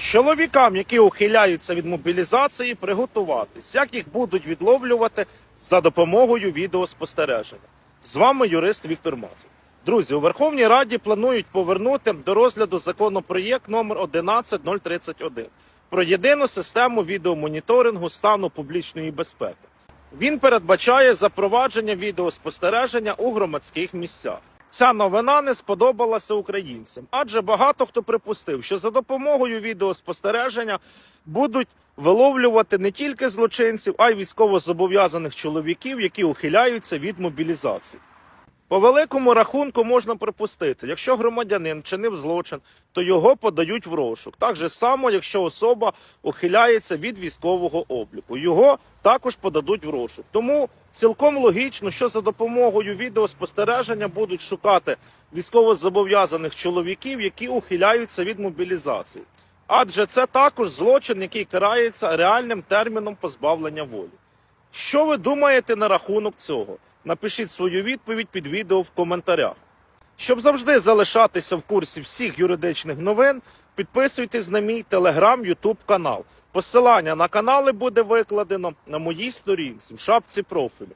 Чоловікам, які ухиляються від мобілізації, приготуватись, як їх будуть відловлювати за допомогою відеоспостереження. З вами юрист Віктор Мазур. Друзі, у Верховній Раді планують повернути до розгляду законопроєкт номер 11031 про єдину систему відеомоніторингу стану публічної безпеки. Він передбачає запровадження відеоспостереження у громадських місцях. Ця новина не сподобалася українцям, адже багато хто припустив, що за допомогою відеоспостереження будуть виловлювати не тільки злочинців, а й військовозобов'язаних чоловіків, які ухиляються від мобілізації. По великому рахунку можна припустити, якщо громадянин вчинив злочин, то його подають в розшук. Так же само, якщо особа ухиляється від військового обліку, його також подадуть в розшук. Тому цілком логічно, що за допомогою відеоспостереження будуть шукати військовозобов'язаних чоловіків, які ухиляються від мобілізації. Адже це також злочин, який карається реальним терміном позбавлення волі. Що ви думаєте на рахунок цього? Напишіть свою відповідь під відео в коментарях. Щоб завжди залишатися в курсі всіх юридичних новин, підписуйтесь на мій телеграм, ютуб канал. Посилання на канали буде викладено на моїй сторінці в шапці профілю.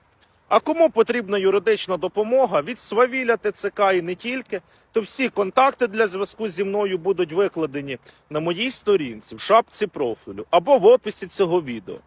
А кому потрібна юридична допомога від Свавіля ТЦК і не тільки, то всі контакти для зв'язку зі мною будуть викладені на моїй сторінці в шапці профілю або в описі цього відео.